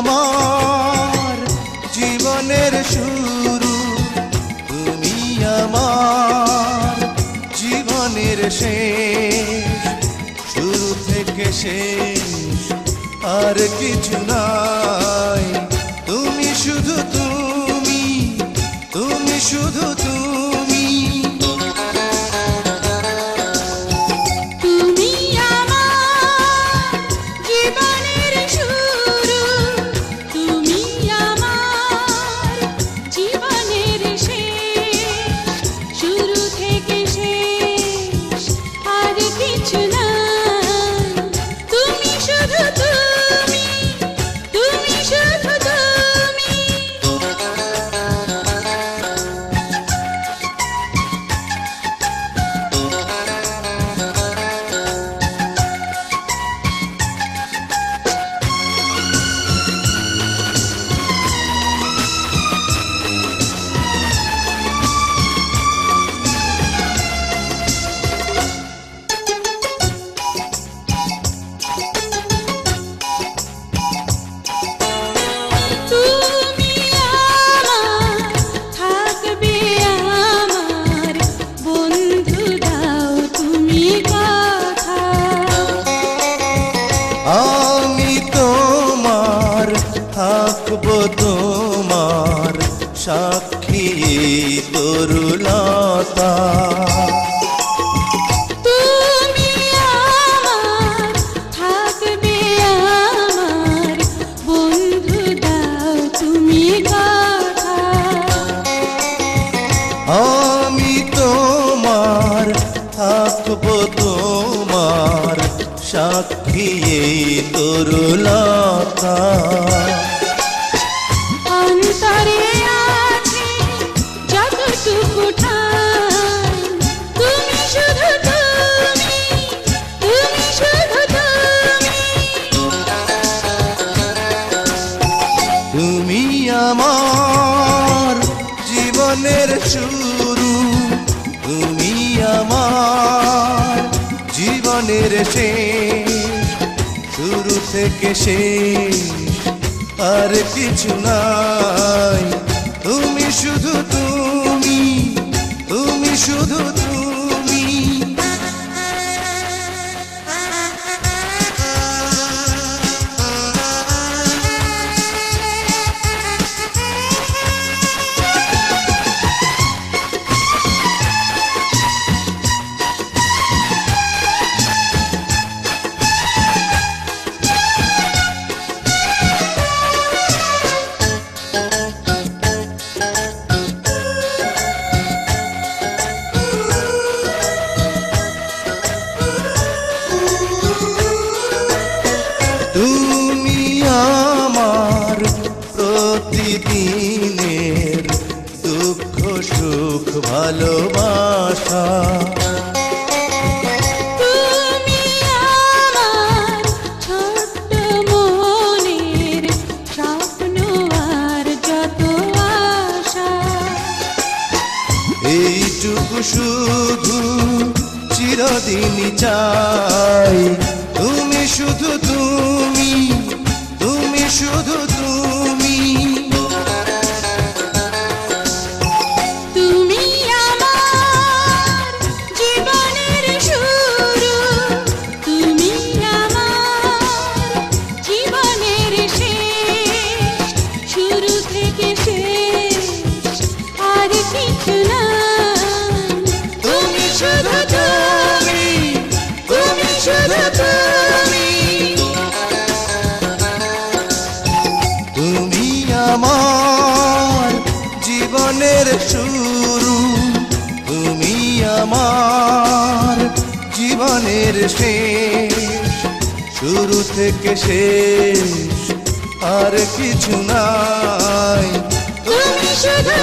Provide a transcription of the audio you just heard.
আমার জীবনের শুরু, তুমি আমার জীবনের শেষ। শুরু থেকে শেষ, আর কিছু নাই। তুমি শুধু তুমি তুমি শুধু তুমি। আমি তোমার থাকব তোমার সাক্ষী তরুলতা। অন্তরে আছে যতটুকু ঠাই তুমি শুধু তুমি তুমি শুধু তুমি। তুমি আমার জীবনের শুরু তুমি আমার জীবনের শেষ। শুরু থেকে শেষ, আর কিছু নাই। তুমি শুধু তুমি তুমি। ভালোবাসা। তুমি এইটুকু শুধু চিরদিনই চাই। তুমি শুধু তুমি জীবনের জীবনের শেষ। শুরু থেকে শেষ আর কিছু নাই। তুমি শুধু